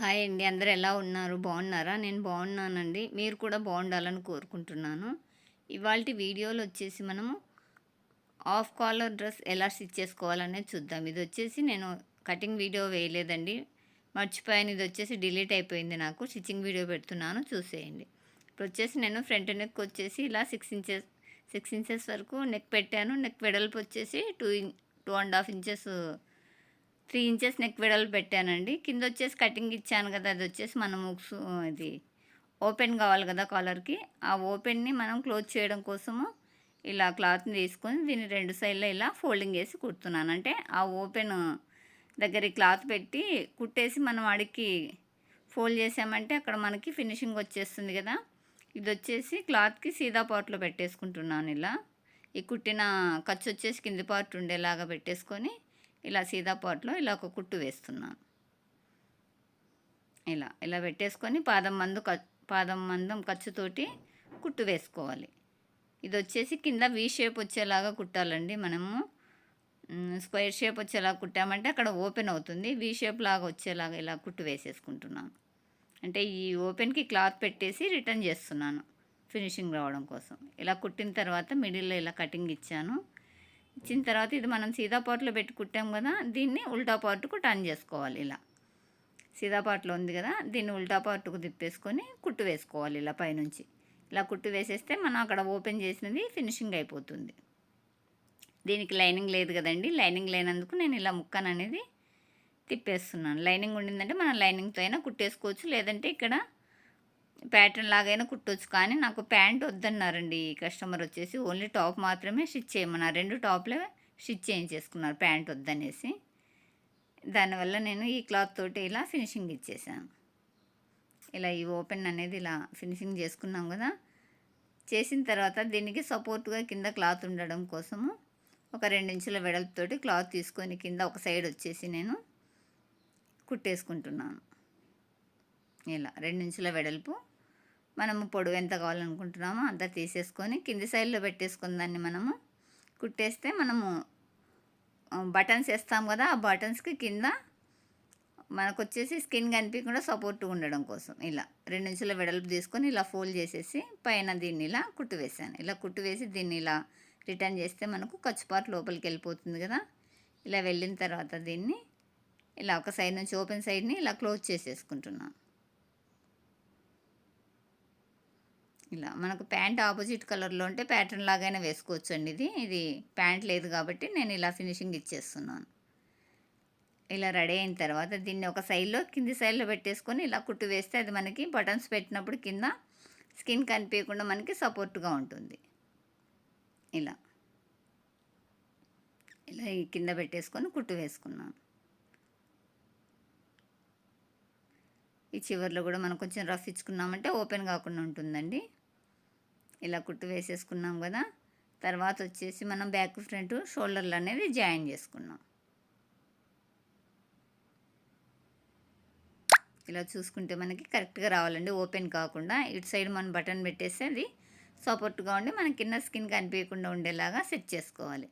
Hi అండి. అందరు ఎలా ఉన్నారు? బాగున్నారా? నేను బాగున్నానండి. మీరు కూడా బాగుండాలని కోరుకుంటున్నాను. ఇవాళ వీడియోలో వచ్చేసి మనము ఆఫ్ కాలర్ డ్రెస్ ఎలా స్టిచ్ చేసుకోవాలనేది చూద్దాం. ఇది వచ్చేసి నేను కటింగ్ వీడియో వేయలేదండి. మర్చిపోయాను. ఇది వచ్చేసి డిలీట్ అయిపోయింది నాకు. స్టిచ్చింగ్ వీడియో పెడుతున్నాను. చూసేయండి. ఇప్పుడు వచ్చేసి నేను ఫ్రంట్ నెక్ వచ్చేసి ఇలా సిక్స్ ఇంచెస్ సిక్స్ ఇంచెస్ వరకు నెక్ పెట్టాను. నెక్ వెడల్పు వచ్చేసి two two and half inches three inches neck వెడల్పు పెట్టానండి. కింద వచ్చేసి కటింగ్ ఇచ్చాను కదా అది వచ్చేసి మనం ఉక్స్ ఇది ఓపెన్ కావాలి కదా కాలర్కి ఆ ఓపెన్ని మనం క్లోజ్ చేయడం కోసము ఇలా క్లాత్ని తీసుకొని దీన్ని రెండు సైడ్లో ఇలా ఫోల్డింగ్ వేసి కుడుతున్నాను. అంటే ఆ ఓపెన్ దగ్గర క్లాత్ పెట్టి కుట్టేసి మనం అడిగి ఫోల్డ్ చేసామంటే అక్కడ మనకి ఫినిషింగ్ వచ్చేస్తుంది కదా. ఇది వచ్చేసి క్లాత్కి సీదా పార్ట్లో పెట్టేసుకుంటున్నాను ఇలా. ఈ కుట్టిన ఖర్చు వచ్చేసి కింది పార్ట్ ఉండేలాగా పెట్టేసుకొని ఇలా సీదాపాట్లో ఇలా ఒక కుట్టు వేస్తున్నాను. ఇలా ఇలా పెట్టేసుకొని పాదం మందు పాదం మందం ఖర్చుతోటి కుట్టు వేసుకోవాలి. ఇది వచ్చేసి కింద వి షేప్ వచ్చేలాగా కుట్టాలండి మనము. స్క్వేర్ షేప్ వచ్చేలాగా కుట్టామంటే అక్కడ ఓపెన్ అవుతుంది. వి షేప్ లాగా వచ్చేలాగా ఇలా కుట్టు వేసేసుకుంటున్నాను. అంటే ఈ ఓపెన్కి క్లాత్ పెట్టేసి రిటర్న్ చేస్తున్నాను. ఫినిషింగ్ రావడం కోసం. ఇలా కుట్టిన తర్వాత మిడిల్లో ఇలా కటింగ్ ఇచ్చాను. ఇచ్చిన తర్వాత ఇది మనం సీదా పాట్లో పెట్టి కుట్టాం కదా దీన్ని ఉల్టా పార్ట్కు టర్న్ చేసుకోవాలి ఇలా. సీదాపాట్లో ఉంది కదా దీన్ని ఉల్టా పార్ట్కు తిప్పేసుకొని కుట్టు వేసుకోవాలి ఇలా పైనుంచి. ఇలా కుట్టు వేసేస్తే మనం అక్కడ ఓపెన్ చేసినది ఫినిషింగ్ అయిపోతుంది. దీనికి లైనింగ్ లేదు కదండి లైనింగ్ లేనందుకు నేను ఇలా ముక్కను అనేది తిప్పేస్తున్నాను. లైనింగ్ ఉండిందంటే మనం లైనింగ్తో అయినా కుట్టేసుకోవచ్చు లేదంటే ఇక్కడ ప్యాటర్న్ లాగైనా కుట్టొచ్చు. కానీ నాకు ప్యాంట్ వద్దన్నారండి. ఈ కస్టమర్ వచ్చేసి ఓన్లీ టాప్ మాత్రమే స్టిచ్ చేయమన్నారు రెండు టాప్లే స్టిచ్ చేయించేసుకున్నారు ప్యాంట్ వద్దనేసి. దానివల్ల నేను ఈ క్లాత్ తోటి ఇలా ఫినిషింగ్ ఇచ్చేసాను. ఇలా ఈ ఓపెన్ అనేది ఇలా ఫినిషింగ్ చేసుకున్నాం కదా. చేసిన తర్వాత దీనికి సపోర్ట్గా కింద క్లాత్ ఉండడం కోసము ఒక రెండించుల వెడల్పుతోటి క్లాత్ తీసుకొని కింద ఒక సైడ్ వచ్చేసి నేను కుట్టేసుకుంటున్నాను. ఇలా రెండు ఇంచుల వెడల్పు. మనము పొడవు ఎంత కావాలనుకుంటున్నామో అంత తీసేసుకొని కింది సైడ్లో పెట్టేసుకుని దాన్ని మనము కుట్టేస్తే మనము బటన్స్ వేస్తాం కదా ఆ బటన్స్కి కింద మనకు వచ్చేసి స్కిన్ కనిపించకుండా సపోర్ట్ ఉండడం కోసం. ఇలా రెండు ఇంచుల వెడల్పు తీసుకొని ఇలా ఫోల్డ్ చేసేసి పైన దీన్ని ఇలా కుట్టు వేసాను ఇలా కుట్టు వేసి దీన్ని ఇలా రిటర్న్ చేస్తే మనకు ఖర్చుపాటు లోపలికి వెళ్ళిపోతుంది కదా. ఇలా వెళ్ళిన తర్వాత దీన్ని ఇలా ఒక సైడ్ నుంచి ఓపెన్ సైడ్ని ఇలా క్లోజ్ చేసేసుకుంటున్నాను ఇలా మనకు ప్యాంట్ ఆపోజిట్ కలర్లో ఉంటే ప్యాటర్న్ లాగైనా వేసుకోవచ్చు అండి ఇది. ఇది ప్యాంట్ లేదు కాబట్టి నేను ఇలా ఫినిషింగ్ ఇచ్చేస్తున్నాను. ఇలా రెడీ అయిన తర్వాత దీన్ని ఒక సైడ్లో కింది సైడ్లో పెట్టేసుకొని ఇలా కుట్టు వేస్తే అది మనకి బటన్స్ పెట్టినప్పుడు కింద స్కిన్ కనిపించకుండా మనకి సపోర్ట్గా ఉంటుంది. ఇలా. ఇలా ఈ కింద పెట్టేసుకొని కుట్టు వేసుకున్నాను. ఈ చివరిలో కూడా మనం కొంచెం రఫ్ ఇచ్చుకున్నామంటే ఓపెన్ కాకుండా ఉంటుందండి. ఇలా కుట్టు వేసేసుకున్నాం కదా. తర్వాత వచ్చేసి మనం బ్యాక్ ఫ్రంట్ షోల్డర్లు అనేది జాయిన్ చేసుకున్నాం. ఇలా చూసుకుంటే మనకి కరెక్ట్గా రావాలండి. ఓపెన్ కాకుండా ఇటు సైడ్ మనం బటన్ పెట్టేస్తే అది సపోర్ట్గా ఉండి మన కింద స్కిన్ కనిపించకుండా ఉండేలాగా సెట్ చేసుకోవాలి.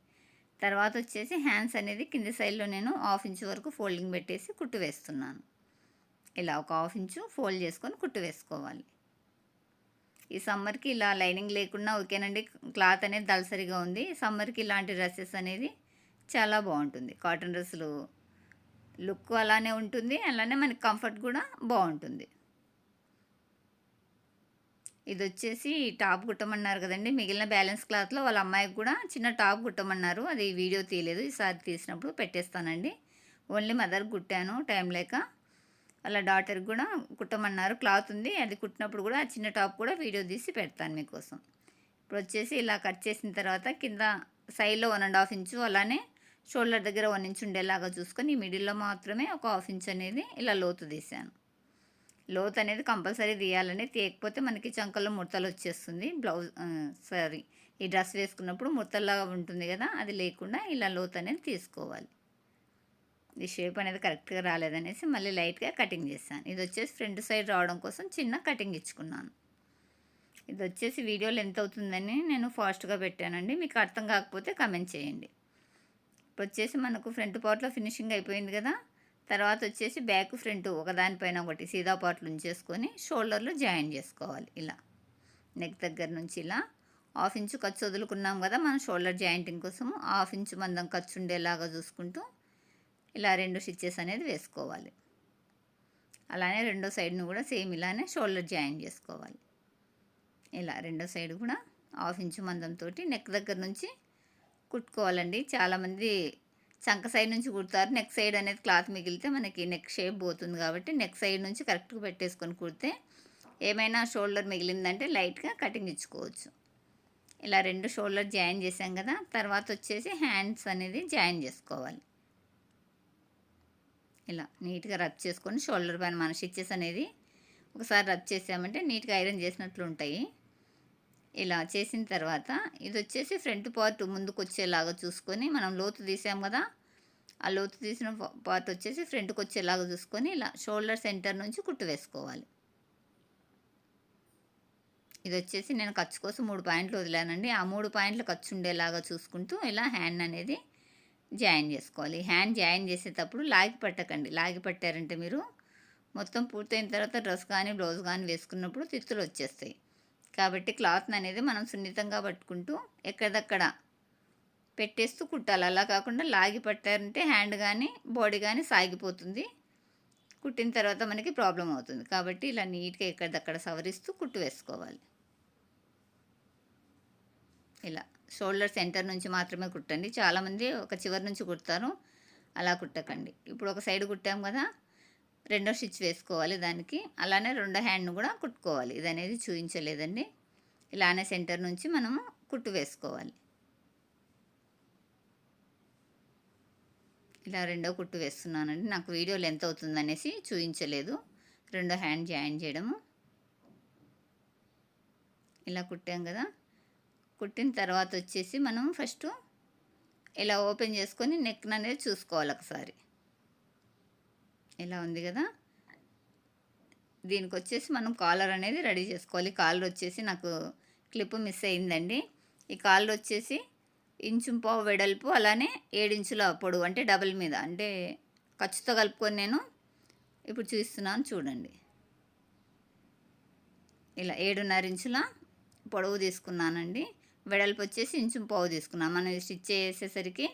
తర్వాత వచ్చేసి హ్యాండ్స్ అనేది కింది సైడ్లో నేను హాఫ్ ఇంచ్ వరకు ఫోల్డింగ్ పెట్టేసి కుట్టు వేస్తున్నాను. ఇలా ఒక హాఫ్ ఇంచు ఫోల్డ్ చేసుకొని కుట్టు వేసుకోవాలి. ఈ సమ్మర్కి ఇలా లైనింగ్ లేకుండా ఓకేనండి. క్లాత్ అనేది దళసరిగా ఉంది. సమ్మర్కి ఇలాంటి డ్రెస్సెస్ అనేది చాలా బాగుంటుంది. కాటన్ డ్రెస్సులు లుక్ అలానే ఉంటుంది. అలానే మనకి కంఫర్ట్ కూడా బాగుంటుంది. ఇది వచ్చేసి టాప్ కుట్టమన్నారు కదండి. మిగిలిన బ్యాలెన్స్ క్లాత్లో వాళ్ళ అమ్మాయికి కూడా చిన్న టాప్ కుట్టమన్నారు. అది వీడియో తీయలేదు. ఈసారి తీసినప్పుడు పెట్టేస్తానండి. ఓన్లీ మదర్ కుట్టాను. టైం లేక వాళ్ళ డాటర్ కూడా కుట్టమన్నారు. క్లాత్ ఉంది అది కుట్టినప్పుడు కూడా ఆ చిన్న టాప్ కూడా వీడియో తీసి పెడతాను మీకోసం. ఇప్పుడు వచ్చేసి ఇలా కట్ చేసిన తర్వాత కింద సైడ్లో వన్ అండ్ హాఫ్ ఇంచు అలానే షోల్డర్ దగ్గర వన్ ఇంచ్ ఉండేలాగా చూసుకొని మిడిల్లో మాత్రమే ఒక హాఫ్ ఇంచ్ అనేది ఇలా లోతు తీసాను లోతు అనేది కంపల్సరీ తీయాలని తీయకపోతే మనకి చంకల్లో ముడతలు వచ్చేస్తుంది. బ్లౌజ్ సారీ ఈ డ్రెస్ వేసుకున్నప్పుడు ముడతల్లాగా ఉంటుంది కదా అది లేకుండా ఇలా లోతు అనేది తీసుకోవాలి. ఈ షేప్ అనేది కరెక్ట్గా రాలేదనేసి మళ్ళీ లైట్గా కటింగ్ చేశాను. ఇది వచ్చేసి ఫ్రంట్ సైడ్ రావడం కోసం చిన్న కటింగ్ ఇచ్చుకున్నాను. ఇది వచ్చేసి వీడియోలు ఎంత అవుతుందని నేను ఫాస్ట్గా పెట్టానండి. మీకు అర్థం కాకపోతే కమెంట్ చేయండి. ఇప్పుడు వచ్చేసి మనకు ఫ్రంట్ పార్ట్లో ఫినిషింగ్ అయిపోయింది కదా. తర్వాత వచ్చేసి బ్యాక్ ఫ్రంట్ ఒకదానిపైన ఒకటి సీదా పార్ట్లు ఉంచేసుకొని షోల్డర్లు జాయిన్ చేసుకోవాలి. ఇలా నెక్ దగ్గర నుంచి ఇలా హాఫ్ ఇంచు ఖర్చు వదులుకున్నాం కదా. మనం షోల్డర్ జాయింటింగ్ కోసం హాఫ్ ఇంచు మందం ఖర్చు ఉండేలాగా చూసుకుంటూ ఇలా రెండు స్టిచ్చెస్ అనేది వేసుకోవాలి. అలానే రెండో సైడ్ను కూడా సేమ్ ఇలానే షోల్డర్ జాయిన్ చేసుకోవాలి. ఇలా రెండో సైడ్ కూడా హాఫ్ ఇంచు మందంతో నెక్ దగ్గర నుంచి కుట్టుకోవాలండి. చాలామంది చంక సైడ్ నుంచి కుడతారు. నెక్ సైడ్ అనేది క్లాత్ మిగిలితే మనకి నెక్ షేప్ పోతుంది కాబట్టి నెక్ సైడ్ నుంచి కరెక్ట్గా పెట్టేసుకొని కుడితే ఏమైనా షోల్డర్ మిగిలిందంటే లైట్గా కటింగ్ ఇచ్చుకోవచ్చు. ఇలా రెండు షోల్డర్ జాయిన్ చేసాం కదా తర్వాత వచ్చేసి హ్యాండ్స్ అనేది జాయిన్ చేసుకోవాలి. ఇలా నీట్గా రబ్ చేసుకొని షోల్డర్ పైన మన స్టిచ్చెస్ అనేది ఒకసారి రబ్ చేసామంటే నీట్గా ఐరన్ చేసినట్లు ఉంటాయి. ఇలా చేసిన తర్వాత ఇది వచ్చేసి ఫ్రంట్ పార్ట్ ముందుకు వచ్చేలాగా చూసుకొని మనం లోతు తీసాం కదా ఆ లోతు తీసిన పార్ట్ వచ్చేసి ఫ్రంట్కి వచ్చేలాగా చూసుకొని ఇలా షోల్డర్ సెంటర్ నుంచి కుట్టు వేసుకోవాలి. ఇది వచ్చేసి నేను ఖర్చు కోసం మూడు పాయింట్లు వదిలానండి. ఆ మూడు పాయింట్లు ఖర్చు ఉండేలాగా చూసుకుంటూ ఇలా హ్యాండ్ అనేది జాయిన్ చేసుకోవాలి. హ్యాండ్ జాయిన్ చేసేటప్పుడు లాగి పట్టకండి. లాగి పట్టారంటే మీరు మొత్తం పూర్తయిన తర్వాత డ్రెస్ కానీ బ్లౌజ్ కానీ వేసుకున్నప్పుడు తిత్తులు వచ్చేస్తాయి. కాబట్టి క్లాత్ని అనేది మనం సున్నితంగా పట్టుకుంటూ ఎక్కడదక్కడ పెట్టేస్తూ కుట్టాలి. అలా కాకుండా లాగి పట్టారంటే హ్యాండ్ కానీ బాడీ కానీ సాగిపోతుంది. కుట్టిన తర్వాత మనకి ప్రాబ్లం అవుతుంది. కాబట్టి ఇలా నీట్గా ఎక్కడిదక్కడ సవరిస్తూ కుట్టు వేసుకోవాలి. ఇలా. షోల్డర్ సెంటర్ నుంచి మాత్రమే కుట్టండి. చాలామంది ఒక చివరి నుంచి కుడతారు. అలా కుట్టకండి. ఇప్పుడు ఒక సైడ్ కుట్టాం కదా రెండో స్టిచ్ వేసుకోవాలి దానికి. అలానే రెండో హ్యాండ్ను కూడా కుట్టుకోవాలి. ఇది అనేది చూపించలేదండి ఇలానే సెంటర్ నుంచి మనము కుట్టు వేసుకోవాలి. ఇలా రెండో కుట్టు వేస్తున్నానండి. నాకు వీడియోలు ఎంత అవుతుందనేసి చూపించలేదు రెండో హ్యాండ్ జాయిన్ చేయడము. ఇలా కుట్టాం కదా. కుట్టిన తర్వాత వచ్చేసి మనం ఫస్ట్ ఇలా ఓపెన్ చేసుకొని నెక్ అనేది చూసుకోవాలి ఒకసారి. ఇలా ఉంది కదా? దీనికి వచ్చేసి మనం కాలర్ అనేది రెడీ చేసుకోవాలి. కాలర్ వచ్చేసి నాకు క్లిప్ మిస్ అయిందండి. ఈ కాలర్ వచ్చేసి ఇంచు పావు వెడల్పు అలానే ఏడించుల పొడవు అంటే డబుల్ మీద అంటే ఖర్చుతో కలుపుకొని నేను ఇప్పుడు చూస్తున్నాను చూడండి. ఇలా ఏడున్నర ఇంచుల పొడవు తీసుకున్నానండి. వెడల్పు వచ్చేసి ఇంచు పావు తీసుకున్నాం. మనం స్టిచ్ చేసేసరికి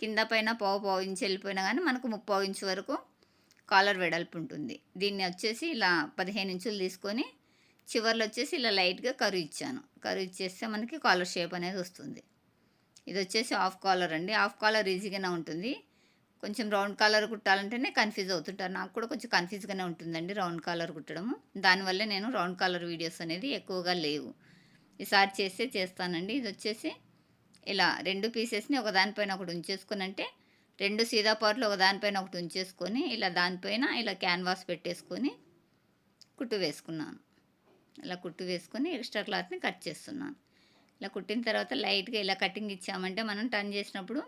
కింద పైన పావు పావు ఇంచు వెళ్ళిపోయినా కానీ మనకు ముప్పావు ఇంచు వరకు కాలర్ వెడల్పు ఉంటుంది. దీన్ని వచ్చేసి ఇలా పదిహేను ఇంచులు తీసుకొని చివర్లో వచ్చేసి ఇలా లైట్గా కరువు ఇచ్చాను. కరువు ఇచ్చేస్తే మనకి కాలర్ షేప్ అనేది వస్తుంది. ఇది వచ్చేసి హాఫ్ కాలర్ అండి. హాఫ్ కాలర్ ఈజీగానే ఉంటుంది. కొంచెం రౌండ్ కాలర్ కుట్టాలంటేనే కన్ఫ్యూజ్ అవుతుంటారు. నాకు కూడా కొంచెం కన్ఫ్యూజ్గానే ఉంటుందండి రౌండ్ కాలర్ కుట్టడము. దానివల్లే నేను రౌండ్ కాలర్ వీడియోస్ అనేది ఎక్కువగా లేవు. ఈసారి చేస్తే చేస్తానండి. ఇది వచ్చేసి ఇలా రెండు పీసెస్ని ఒకదానిపైన ఒకటి ఉంచేసుకునంటే రెండు సీదాపాట్లు ఒకదానిపైన ఒకటి ఉంచేసుకొని ఇలా దానిపైన ఇలా క్యాన్వాస్ పెట్టేసుకొని కుట్టు వేసుకున్నాను. ఇలా కుట్టు వేసుకొని ఎక్స్ట్రా క్లాత్ని కట్ చేస్తున్నాను. ఇలా కుట్టిన తర్వాత లైట్గా ఇలా కటింగ్ ఇచ్చామంటే మనం టర్న్ చేసినప్పుడు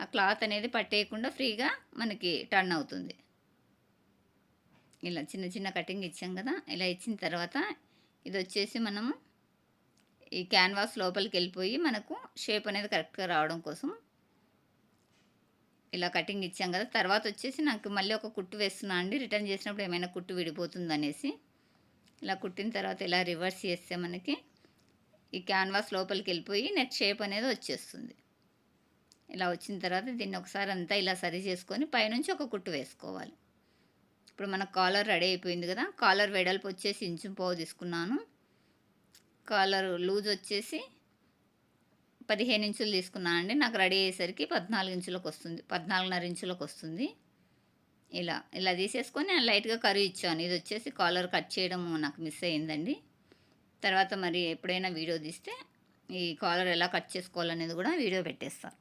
ఆ క్లాత్ అనేది పట్టేయకుండా ఫ్రీగా మనకి టర్న్ అవుతుంది. ఇలా చిన్న చిన్న కటింగ్ ఇచ్చాం కదా ఇలా ఇచ్చిన తర్వాత ఇది వచ్చేసి మనము ఈ క్యాన్వాస్ లోపలికి వెళ్ళిపోయి మనకు షేప్ అనేది కరెక్ట్గా రావడం కోసం ఇలా కటింగ్ ఇచ్చాం కదా! తర్వాత వచ్చేసి నాకు మళ్ళీ ఒక కుట్టు వేస్తున్నా అండి. రిటర్న్ చేసినప్పుడు ఏమైనా కుట్టు విడిపోతుంది అనేసి ఇలా కుట్టిన తర్వాత ఇలా రివర్స్ చేస్తే మనకి ఈ క్యాన్వాస్ లోపలికి వెళ్ళిపోయి నెక్ షేప్ అనేది వచ్చేస్తుంది. ఇలా వచ్చిన తర్వాత దీన్ని ఒకసారి అంతా ఇలా సరి చేసుకొని పైనుంచి ఒక కుట్టు వేసుకోవాలి. ఇప్పుడు మన కాలర్ రెడీ అయిపోయింది కదా! కాలర్ వెడల్పు వచ్చేసి ఇంచు పోవు తీసుకున్నాను. కాలర్ లూజ్ వచ్చేసి పదిహేను ఇంచులు తీసుకున్నాను అండి. నాకు రెడీ అయ్యేసరికి పద్నాలుగు ఇంచులకు వస్తుంది. పద్నాలుగున్నర ఇంచులకు వస్తుంది. ఇలా ఇలా తీసేసుకొని నేను లైట్గా కర్రీ ఇచ్చాను. ఇది వచ్చేసి కాలర్ కట్ చేయడం నాకు మిస్ అయ్యిందండి. తర్వాత మరి ఎప్పుడైనా వీడియో తీస్తే ఈ కాలర్ ఎలా కట్ చేసుకోవాలనేది కూడా వీడియో పెట్టేస్తాను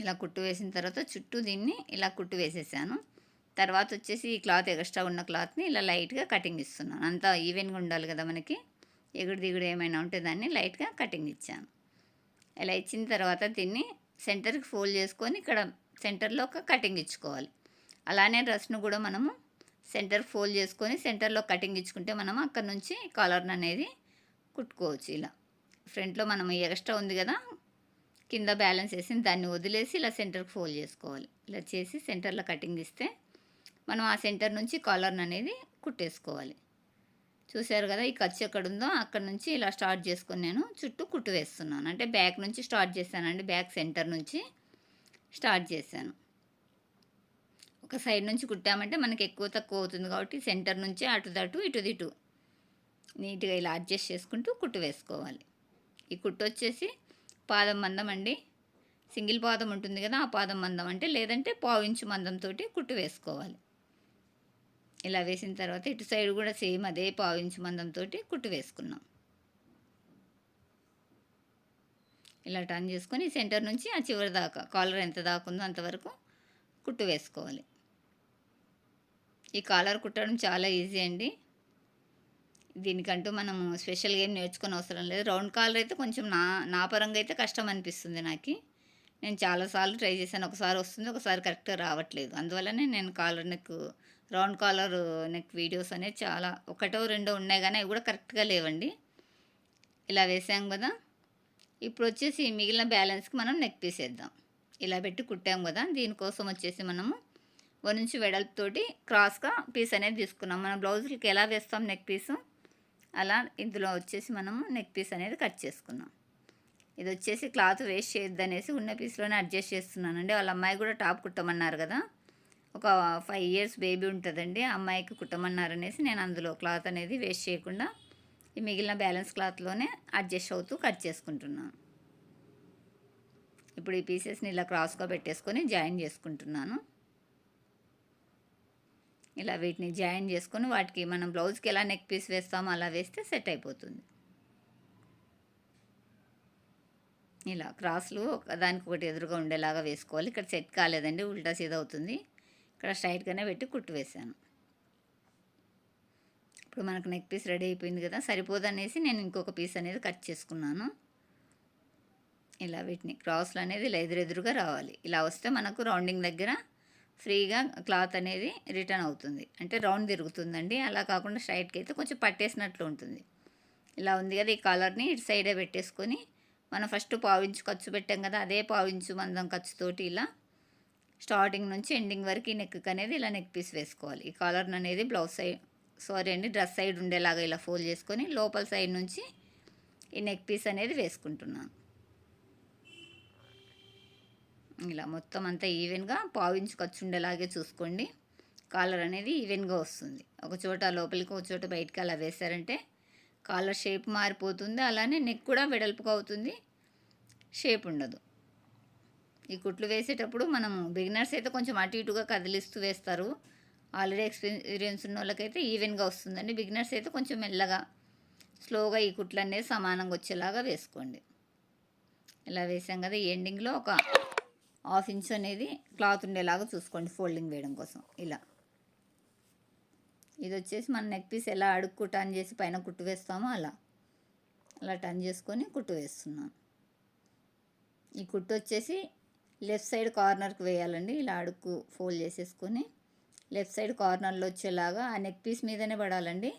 ఇలా కుట్టు వేసిన తర్వాత చుట్టూ దీన్ని ఇలా కుట్టు వేసేసాను. తర్వాత వచ్చేసి ఈ క్లాత్ ఎక్స్ట్రా ఉన్న క్లాత్ని ఇలా లైట్గా కటింగ్ ఇస్తున్నాను. అంతా ఈవెన్గా ఉండాలి కదా మనకి. ఎగుడు దిగుడు ఏమైనా ఉంటే దాన్ని లైట్గా కటింగ్ ఇచ్చాను. ఇలా ఇచ్చిన తర్వాత దీన్ని సెంటర్కి ఫోల్డ్ చేసుకొని ఇక్కడ సెంటర్లో ఒక కటింగ్ ఇచ్చుకోవాలి. అలానే డ్రెస్ను కూడా మనము సెంటర్ ఫోల్డ్ చేసుకొని సెంటర్లో కటింగ్ ఇచ్చుకుంటే మనం అక్కడ నుంచి కాలర్ని అనేది కుట్టుకోవచ్చు ఇలా. ఫ్రంట్లో మనం ఎక్స్ట్రా ఉంది కదా కింద బ్యాలెన్స్ వేసి దాన్ని వదిలేసి ఇలా సెంటర్కి ఫోల్డ్ చేసుకోవాలి. ఇలా చేసి సెంటర్లో కటింగ్ ఇస్తే మనం ఆ సెంటర్ నుంచి కాలర్ అనేది కుట్టేసుకోవాలి. చూశారు కదా ఈ ఖర్చు ఎక్కడ ఉందో అక్కడ నుంచి ఇలా స్టార్ట్ చేసుకొని నేను చుట్టూ కుట్టు వేస్తున్నాను. అంటే బ్యాక్ నుంచి స్టార్ట్ చేశానండి బ్యాక్ సెంటర్ నుంచి స్టార్ట్ చేశాను. ఒక సైడ్ నుంచి కుట్టామంటే మనకి ఎక్కువ తక్కువ అవుతుంది కాబట్టి సెంటర్ నుంచి అటు దటు ఇటు దిటు నీట్గా ఇలా అడ్జస్ట్ చేసుకుంటూ కుట్టు వేసుకోవాలి. ఈ కుట్టు వచ్చేసి పాదం మందం అండి. సింగిల్ పాదం ఉంటుంది కదా ఆ పాదం మందం అంటే లేదంటే పావించు మందంతో కుట్టు వేసుకోవాలి. ఇలా వేసిన తర్వాత ఇటు సైడ్ కూడా సేమ్ అదే పావించు మందంతో కుట్టు వేసుకున్నాం. ఇలా టర్న్ చేసుకొని సెంటర్ నుంచి ఆ చివరి దాకా కాలర్ ఎంత దాకా ఉందో అంతవరకు కుట్టు వేసుకోవాలి. ఈ కాలర్ కుట్టడం చాలా ఈజీ అండి. దీనికంటూ మనము స్పెషల్గా ఏం నేర్చుకుని అవసరం లేదు. రౌండ్ కాలర్ అయితే కొంచెం నా నా పరంగా అయితే కష్టం అనిపిస్తుంది నాకు. నేను చాలాసార్లు ట్రై చేశాను. ఒకసారి వస్తుంది ఒకసారి కరెక్ట్గా రావట్లేదు. అందువల్లనే నేను collar neck round collar neck videos అనేవి చాలా ఒకటో రెండో ఉన్నాయి కానీ అవి కూడా కరెక్ట్గా లేవండి. ఇలా వేసాం కదా. ఇప్పుడు వచ్చేసి మిగిలిన బ్యాలెన్స్కి మనం నెక్ పీస్ వేద్దాం ఇలా పెట్టి కుట్టాం కదా. దీనికోసం వచ్చేసి మనము వన్ నుంచి వెడల్పుతోటి క్రాస్గా పీస్ అనేది తీసుకున్నాం. మనం బ్లౌజులకి ఎలా వేస్తాం నెక్ పీసు? అలా ఇందులో వచ్చేసి మనము నెక్ పీస్ అనేది కట్ చేసుకున్నాం. ఇది వచ్చేసి క్లాత్ వేస్ట్ చేయొద్దనేసి ఉన్న పీస్లోనే అడ్జస్ట్ చేస్తున్నానండి. వాళ్ళ అమ్మాయి కూడా టాప్ కుట్టమన్నారు కదా. ఒక ఫైవ్ ఇయర్స్ బేబీ ఉంటుందండి. అమ్మాయికి అమ్మాయికి కుట్టమన్నారనేసి నేను అందులో క్లాత్ అనేది వేస్ట్ చేయకుండా ఈ మిగిలిన బ్యాలెన్స్ క్లాత్లోనే అడ్జస్ట్ అవుతూ కట్ చేసుకుంటున్నాను. ఇప్పుడు ఈ పీసెస్ని ఇలా క్రాస్గా పెట్టేసుకొని జాయిన్ చేసుకుంటున్నాను. ఇలా వీటిని జాయిన్ చేసుకొని వాటికి మనం బ్లౌజ్కి ఎలా నెక్ పీస్ వేస్తామో అలా వేస్తే సెట్ అయిపోతుంది. ఇలా క్రాస్లు దానికి ఒకటి ఎదురుగా ఉండేలాగా వేసుకోవాలి. ఇక్కడ సెట్ కాలేదండి ఉల్టా సీదా అవుతుంది. ఇక్కడ స్ట్రైట్గానే పెట్టి కుట్టు వేసాను ఇప్పుడు మనకు నెక్ పీస్ రెడీ అయిపోయింది కదా సరిపోదనేసి నేను ఇంకొక పీస్ అనేది కట్ చేసుకున్నాను. ఇలా వీటిని క్రాస్లు అనేది ఇలా ఎదురెదురుగా రావాలి. ఇలా వస్తే మనకు రౌండింగ్ దగ్గర ఫ్రీగా క్లాత్ అనేది రిటర్న్ అవుతుంది. అంటే రౌండ్ తిరుగుతుందండి. అలా కాకుండా స్ట్రైట్కి అయితే కొంచెం పట్టేసినట్లు ఉంటుంది. ఇలా ఉంది కదా ఈ కలర్ని ఇటు సైడే పెట్టేసుకొని మనం ఫస్ట్ పావించు ఖర్చు పెట్టాం కదా అదే పావించు మందం ఖర్చుతోటి ఇలా స్టార్టింగ్ నుంచి ఎండింగ్ వరకు ఈ నెక్ అనేది ఇలా నెక్ పీస్ వేసుకోవాలి. ఈ కాలర్ అనేది బ్లౌజ్ సైడ్ సారీ అండి డ్రెస్ సైడ్ ఉండేలాగా ఇలా ఫోల్డ్ చేసుకొని లోపల సైడ్ నుంచి ఈ నెక్ పీస్ అనేది వేసుకుంటున్నాను ఇలా మొత్తం అంతా ఈవెన్గా పావించి ఖర్చు ఉండేలాగే చూసుకోండి. కాలర్ అనేది ఈవెన్గా వస్తుంది. ఒక చోట లోపలికి ఒక చోట బయటకి అలా వేశారంటే కాలర్ షేప్ మారిపోతుంది. అలానే నెక్ కూడా వెడల్పుగా అవుతుంది. షేప్ ఉండదు. ఈ కుట్లు వేసేటప్పుడు మనము బిగినర్స్ అయితే కొంచెం అటు ఇటుగా కదిలిస్తూ వేస్తారు. ఆల్రెడీ ఎక్స్పీరియన్స్ ఉన్న వాళ్ళకైతే ఈవెన్గా వస్తుందండి. బిగినర్స్ అయితే కొంచెం మెల్లగా స్లోగా ఈ కుట్లు అనేది సమానంగా వచ్చేలాగా వేసుకోండి. ఇలా వేసాం కదా ఎండింగ్లో ఒక హాఫ్ ఇంచ్ అనేది క్లాత్ ఉండేలాగా చూసుకోండి ఫోల్డింగ్ వేయడం కోసం. ఇలా. ఇది వచ్చేసి మన నెక్ పీస్ ఎలా అడుక్కు టర్న్ చేసి పైన కుట్టు వేస్తామో అలా. అలా టర్న్ చేసుకొని కుట్టు వేస్తున్నాను. ఈ కుట్టు వచ్చేసి లెఫ్ట్ సైడ్ కార్నర్కి వేయాలండి. ఇలా అడుక్కు ఫోల్డ్ చేసేసుకొని లెఫ్ట్ సైడ్ కార్నర్లో వచ్చేలాగా ఆ నెక్ పీస్ మీదనే పడాలండి.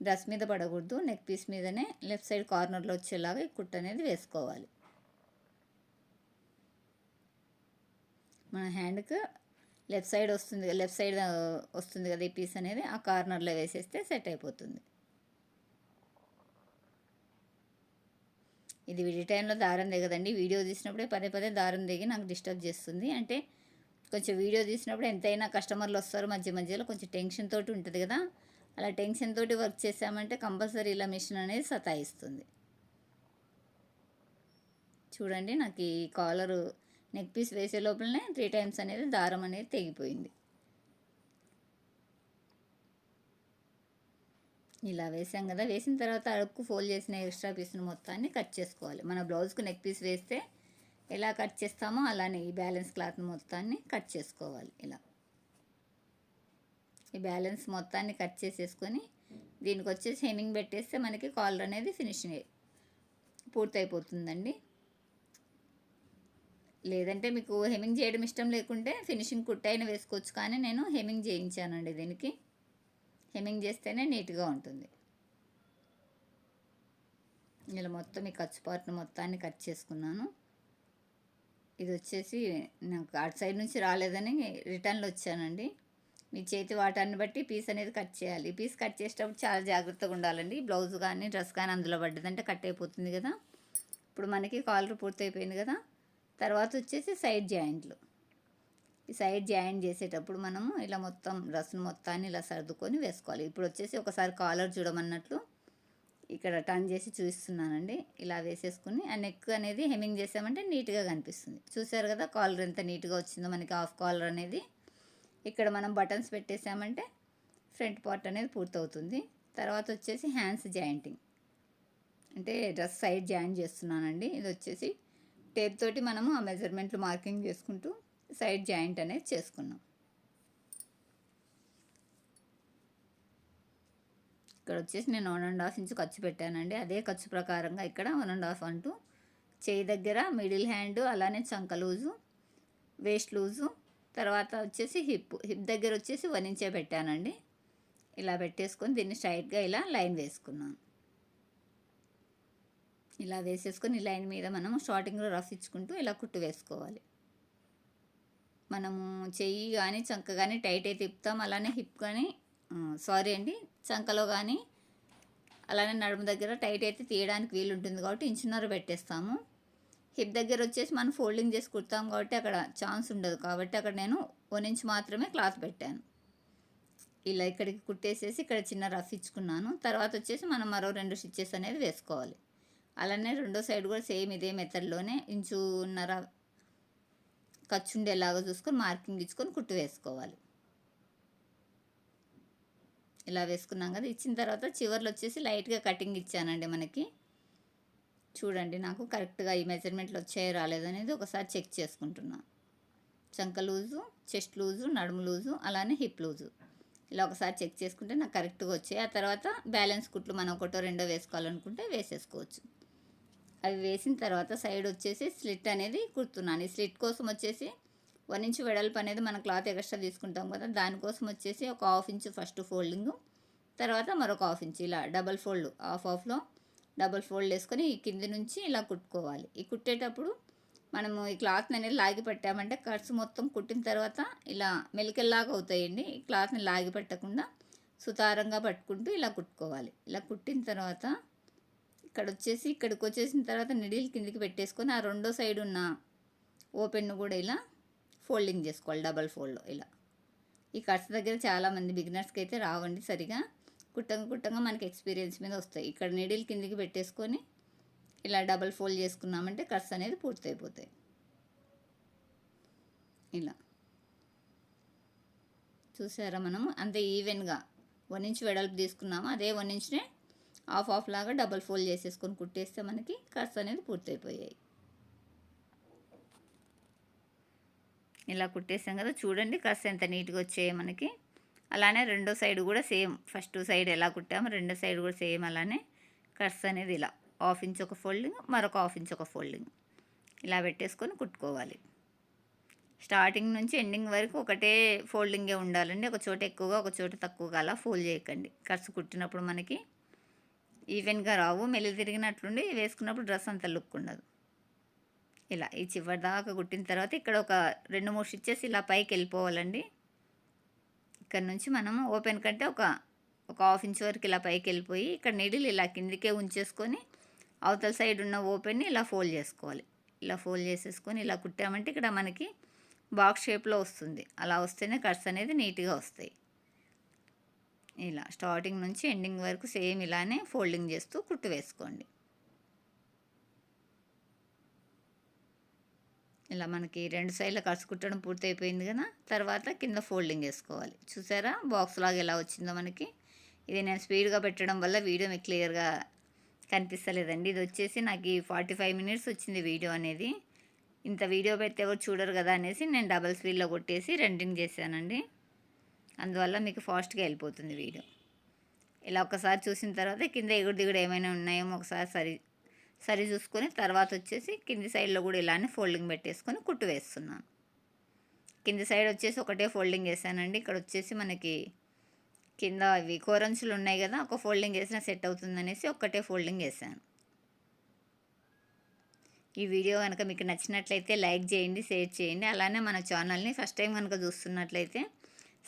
డ్రెస్ మీద పడకూడదు. నెక్ పీస్ మీదనే లెఫ్ట్ సైడ్ కార్నర్లో వచ్చేలాగా ఈ కుట్ట అనేది వేసుకోవాలి. మన హ్యాండ్కి లెఫ్ట్ సైడ్ వస్తుంది లెఫ్ట్ సైడ్ వస్తుంది కదా ఈ పీస్ అనేది ఆ కార్నర్లో వేసేస్తే సెట్ అయిపోతుంది. ఇది విడి టైంలో దారం దిగదండి. వీడియో తీసినప్పుడే పదే పదే దారం దిగి నాకు డిస్టర్బ్ చేస్తుంది. అంటే కొంచెం వీడియో తీసినప్పుడు ఎంతైనా కస్టమర్లు వస్తారు మధ్య మధ్యలో. కొంచెం టెన్షన్ తోటి ఉంటుంది కదా. అలా టెన్షన్ తోటి వర్క్ చేసామంటే కంపల్సరీ ఇలా మిషన్ అనేది సతాయిస్తుంది. చూడండి నాకు ఈ కాలరు నెక్ పీస్ వేసే లోపలనే త్రీ టైమ్స్ అనేది దారం అనేది తెగిపోయింది. ఇలా వేసాం కదా. వేసిన తర్వాత అడుక్కు ఫోల్డ్ చేసిన ఎక్స్ట్రా పీస్ని మొత్తాన్ని కట్ చేసుకోవాలి. మన బ్లౌజ్కి నెక్ పీస్ వేస్తే ఎలా కట్ చేస్తామో అలానే ఈ బ్యాలెన్స్ క్లాత్ మొత్తాన్ని కట్ చేసుకోవాలి ఇలా. ఈ బ్యాలెన్స్ మొత్తాన్ని కట్ చేసేసుకొని దీనికి వచ్చేసి హెమింగ్ పెట్టేస్తే మనకి కాలర్ అనేది ఫినిషింగ్ పూర్తయిపోతుందండి. లేదంటే మీకు హెమింగ్ చేయడం ఇష్టం లేకుంటే ఫినిషింగ్ కుట్టైన వేసుకోవచ్చు. కానీ నేను హెమింగ్ చేయించానండి దీనికి. హెమింగ్ చేస్తేనే నీట్గా ఉంటుంది. ఇలా మొత్తం ఈ ఖర్చు పార్ట్ని మొత్తాన్ని కట్ చేసుకున్నాను. ఇది వచ్చేసి నాకు అటు సైడ్ నుంచి రాలేదని రిటర్న్లో వచ్చానండి. మీ చేతి వాటాన్ని బట్టి పీస్ అనేది కట్ చేయాలి. పీస్ కట్ చేసేటప్పుడు చాలా జాగ్రత్తగా ఉండాలండి. బ్లౌజ్ కానీ డ్రెస్ కానీ అందులో పడ్డదంటే కట్ అయిపోతుంది కదా. ఇప్పుడు మనకి కాలర్ పూర్తయిపోయింది కదా. తర్వాత వచ్చేసి సైడ్ జాయింట్లు. ఈ సైడ్ జాయింట్ చేసేటప్పుడు మనము ఇలా మొత్తం రసం మొత్తాన్ని ఇలా సర్దుకొని వేసుకోవాలి. ఇప్పుడు వచ్చేసి ఒకసారి కాలర్ చూడమన్నట్లు ఇక్కడ టర్న్ చేసి చూపిస్తున్నానండి. ఇలా వేసేసుకుని ఆ నెక్ అనేది హెమ్మింగ్ చేసామంటే నీట్గా కనిపిస్తుంది. చూసారు కదా కాలర్ ఎంత నీట్గా వచ్చిందో మనకి హాఫ్ కాలర్ అనేది. ఇక్కడ మనం బటన్స్ పెట్టేసామంటే ఫ్రంట్ పార్ట్ అనేది పూర్తవుతుంది. తర్వాత వచ్చేసి హ్యాండ్స్ జాయింటింగ్. అంటే డ్రెస్ సైడ్ జాయింట్ చేస్తున్నానండి. ఇది వచ్చేసి టేప్ తోటి మనము ఆ మెజర్మెంట్లు మార్కింగ్ చేసుకుంటూ సైడ్ జాయింట్ అనేది చేసుకున్నాం. ఇక్కడ వచ్చేసి నేను వన్ అండ్ హాఫ్ ఇంచ్ ఖర్చు పెట్టానండి. అదే ఖర్చు ప్రకారంగా ఇక్కడ వన్ అండ్ హాఫ్ అంటూ చేయి దగ్గర మిడిల్ హ్యాండ్ అలానే చంక లూజు వేస్ట్ లూజు తర్వాత వచ్చేసి హిప్ హిప్ దగ్గర వచ్చేసి వన్ ఇంచే పెట్టానండి. ఇలా పెట్టేసుకొని దీన్ని స్ట్రైట్గా ఇలా లైన్ వేసుకున్నాను ఇలా వేసేసుకొని ఈ లైన్ మీద మనం స్టార్టింగ్లో రఫ్ ఇచ్చుకుంటూ ఇలా కుట్టు వేసుకోవాలి. మనము చెయ్యి కానీ చంక కానీ టైట్ అయితే తిప్పుతాం. అలానే హిప్ కానీ సారీ అండి చంకలో కానీ అలానే నడుము దగ్గర టైట్ అయితే తీయడానికి వీలు ఉంటుంది కాబట్టి ఇంచున్నర పెట్టేస్తాము. హిప్ దగ్గర వచ్చేసి మనం ఫోల్డింగ్ చేసి కుడతాం కాబట్టి అక్కడ ఛాన్స్ ఉండదు కాబట్టి అక్కడ నేను వన్ ఇంచ్ మాత్రమే క్లాత్ పెట్టాను. ఇలా ఇక్కడికి కుట్టేసేసి ఇక్కడ చిన్న రఫ్ ఇచ్చుకున్నాను. తర్వాత వచ్చేసి మనం మరో రెండు స్టిచ్చెస్ అనేది వేసుకోవాలి. అలానే రెండో సైడ్ కూడా సేమ్ ఇదే మెథడ్లోనే ఇంచున్నర ఖర్చు ఉండేలాగా చూసుకొని మార్కింగ్ ఇచ్చుకొని కుట్టు వేసుకోవాలి. ఇలా వేసుకున్నాం కదా ఇచ్చిన తర్వాత చివర్లో వచ్చేసి లైట్గా కటింగ్ ఇచ్చానండి మనకి. చూడండి నాకు కరెక్ట్గా ఈ మెజర్మెంట్లు వచ్చాయో రాలేదు అనేది ఒకసారి చెక్ చేసుకుంటున్నాను చంక లూజు చెస్ట్ లూజు నడుము లూజు అలానే హిప్ లూజు. ఇలా ఒకసారి చెక్ చేసుకుంటే నాకు కరెక్ట్గా వచ్చాయి. ఆ తర్వాత బ్యాలెన్స్ కుట్లు మనం ఒకటో రెండో వేసుకోవాలనుకుంటే వేసేసుకోవచ్చు. అవి వేసిన తర్వాత సైడ్ వచ్చేసి స్లిట్ అనేది కుడుతున్నాను. ఈ స్లిట్ కోసం వచ్చేసి వన్ ఇంచ్ వెడల్పు అనేది మనం క్లాత్ ఎక్స్ట్రా తీసుకుంటాం కదా దానికోసం వచ్చేసి ఒక హాఫ్ ఇంచ్ ఫస్ట్ ఫోల్డింగ్ తర్వాత మరొక హాఫ్ ఇంచ్ ఇలా డబల్ ఫోల్డ్ హాఫ్ హాఫ్లో డబల్ ఫోల్డ్ వేసుకొని ఈ కింది నుంచి ఇలా కుట్టుకోవాలి. ఈ కుట్టేటప్పుడు మనము ఈ క్లాత్ని అనేది లాగి పెట్టామంటే కట్స్ మొత్తం కుట్టిన తర్వాత ఇలా మెలికల్లాగా అవుతాయండి. ఈ క్లాత్ని లాగి పెట్టకుండా సుతారంగా పట్టుకుంటూ ఇలా కుట్టుకోవాలి. ఇలా కుట్టిన తర్వాత ఇక్కడ వచ్చేసి ఇక్కడికి వచ్చేసిన తర్వాత నిడిల్ కిందికి పెట్టేసుకొని ఆ రెండో సైడ్ ఉన్న ఓపెన్ కూడా ఇలా ఫోల్డింగ్ చేసుకోవాలి డబల్ ఫోల్డ్ ఇలా. ఈ కట్స్ దగ్గర చాలామంది బిగినర్స్కి అయితే రావండి సరిగా. కుట్టంగా కుట్టంగా మనకి ఎక్స్పీరియన్స్ మీద వస్తాయి. ఇక్కడ నిడిల్ కిందికి పెట్టేసుకొని ఇలా డబల్ ఫోల్డ్ చేసుకున్నామంటే కట్స్ అనేది పూర్తయిపోతాయి. ఇలా. చూసారా మనము? అంతే ఈవెన్గా. వన్ ఇంచ్ వెడల్పు తీసుకున్నాము. అదే వన్ ఇంచ్నే హాఫ్ హాఫ్ లాగా డబల్ ఫోల్డ్ చేసేసుకొని కుట్టేస్తే మనకి కట్స్ అనేది పూర్తయిపోయాయి. ఇలా కుట్టేసాం కదా చూడండి కట్స్ ఎంత నీట్గా వచ్చాయి మనకి. అలానే రెండో సైడ్ కూడా సేమ్ ఫస్ట్ సైడ్ ఎలా కుట్టామో రెండో సైడ్ కూడా సేమ్ అలానే కట్స్ అనేది ఇలా హాఫ్ ఇంచ్ ఒక ఫోల్డింగ్ మరొక హాఫ్ ఇంచ్ ఒక ఫోల్డింగ్. ఇలా పెట్టేసుకొని కుట్టుకోవాలి. స్టార్టింగ్ నుంచి ఎండింగ్ వరకు ఒకటే ఫోల్డింగే ఉండాలండి ఒక చోట ఎక్కువగా ఒక చోట తక్కువగా అలా ఫోల్డ్ చేయకండి. కట్స్ కుట్టినప్పుడు మనకి ఈవెన్గా రావు మెల్లి తిరిగినట్లుండి వేసుకున్నప్పుడు డ్రెస్ అంత లుక్ ఉండదు. ఇలా ఈ చివరి దాకా కుట్టిన తర్వాత ఇక్కడ ఒక రెండు మూడు స్టిచ్చెస్ ఇలా పైకి వెళ్ళిపోవాలండి. ఇక్కడ నుంచి మనము ఓపెన్ కంటే ఒక ఒక హాఫ్ ఇంచ్ వరకు ఇలా పైకి వెళ్ళిపోయి ఇక్కడ నీడిల్ ఇలా కిందికే ఉంచేసుకొని అవతల సైడ్ ఉన్న ఓపెన్ని ఇలా ఫోల్డ్ చేసుకోవాలి. ఇలా ఫోల్డ్ చేసేసుకొని ఇలా కుట్టామంటే ఇక్కడ మనకి బాక్స్ షేప్లో వస్తుంది. అలా వస్తేనే కట్స్ అనేది నీట్గా వస్తాయి. ఇలా స్టార్టింగ్ నుంచి ఎండింగ్ వరకు సేమ్ ఇలానే ఫోల్డింగ్ చేస్తూ కుట్టు వేసుకోండి. ఇలా మనకి రెండు సైడ్ల కట్స్ కుట్టడం పూర్తయిపోయింది కదా తర్వాత కింద ఫోల్డింగ్ వేసుకోవాలి. చూసారా? బాక్స్ లాగా ఎలా వచ్చిందో మనకి. ఇది నేను స్పీడ్గా పెట్టడం వల్ల వీడియో మీకు క్లియర్గా కనిపిస్తలేదండి. ఇది వచ్చేసి నాకు ఈ ఫార్టీ ఫైవ్ మినిట్స్ వచ్చింది వీడియో అనేది. ఇంత వీడియో పెడితే ఎవరు చూడరు కదా అనేసి నేను డబల్ స్పీడ్లో కొట్టేసి రెండింగ్ చేశానండి. అందువల్ల మీకు ఫాస్ట్గా వెళ్ళిపోతుంది వీడియో. ఇలా ఒకసారి చూసిన తర్వాత కింద ఎగుడు దిగుడు ఏమైనా ఉన్నాయేమో ఒకసారి సరి సరి చూసుకొని తర్వాత వచ్చేసి కింది సైడ్లో కూడా ఇలానే ఫోల్డింగ్ పెట్టేసుకొని కుట్టు వేస్తున్నాను. కింది సైడ్ వచ్చేసి ఒకటే ఫోల్డింగ్ వేసానండి. ఇక్కడ వచ్చేసి మనకి కింద ఇవి కోరంచులు ఉన్నాయి కదా ఒక ఫోల్డింగ్ వేసినా సెట్ అవుతుందనేసి ఒక్కటే ఫోల్డింగ్ వేసాను. ఈ వీడియో కనుక మీకు నచ్చినట్లయితే లైక్ చేయండి షేర్ చేయండి. అలానే మన ఛానల్ని ఫస్ట్ టైం కనుక చూస్తున్నట్లయితే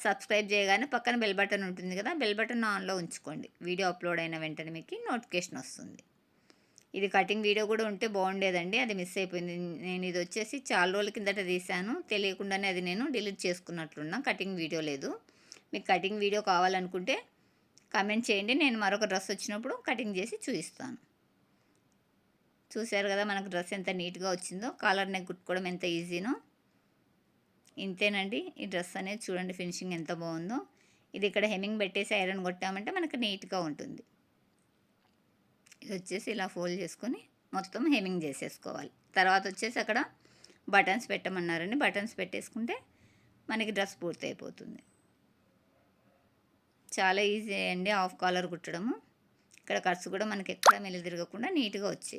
సబ్స్క్రైబ్ చేయగానే పక్కన బెల్ బటన్ ఉంటుంది కదా బెల్ బటన్ ఆన్లో ఉంచుకోండి. వీడియో అప్లోడ్ అయిన వెంటనే మీకు నోటిఫికేషన్ వస్తుంది. ఇది కటింగ్ వీడియో కూడా ఉంటే బాగుండేదండి అది మిస్ అయిపోయింది. నేను ఇది వచ్చేసి చాలా రోజుల కిందట తీశాను తెలియకుండానే అది నేను డిలీట్ చేసుకున్నట్లున్నా కటింగ్ వీడియో లేదు. మీకు కటింగ్ వీడియో కావాలనుకుంటే కమెంట్ చేయండి నేను మరొక డ్రెస్ వచ్చినప్పుడు కటింగ్ చేసి చూపిస్తాను. చూశారు కదా మనకు డ్రెస్ ఎంత నీట్గా వచ్చిందో కాలర్ నెక్ కుట్టుకోవడం ఎంత ఈజీనో. ఇంతేనండి. ఈ డ్రెస్ అనేది చూడండి ఫినిషింగ్ ఎంత బాగుందో. ఇది ఇక్కడ హెమ్మింగ్ పెట్టేసి ఐరన్ కొట్టామంటే మనకు నీట్గా ఉంటుంది. ఇది వచ్చేసి ఇలా ఫోల్డ్ చేసుకొని మొత్తం హెమ్మింగ్ చేసేసుకోవాలి. తర్వాత వచ్చేసి అక్కడ బటన్స్ పెట్టమన్నారండి. బటన్స్ పెట్టేసుకుంటే మనకి డ్రెస్ పూర్తి అయిపోతుంది చాలా ఈజీ అండి. హాఫ్ కాలర్ కుట్టడము. ఇక్కడ ఖర్చు కూడా మనకి ఎక్కడ మెల్లి తిరగకుండా నీట్గా వచ్చాయి.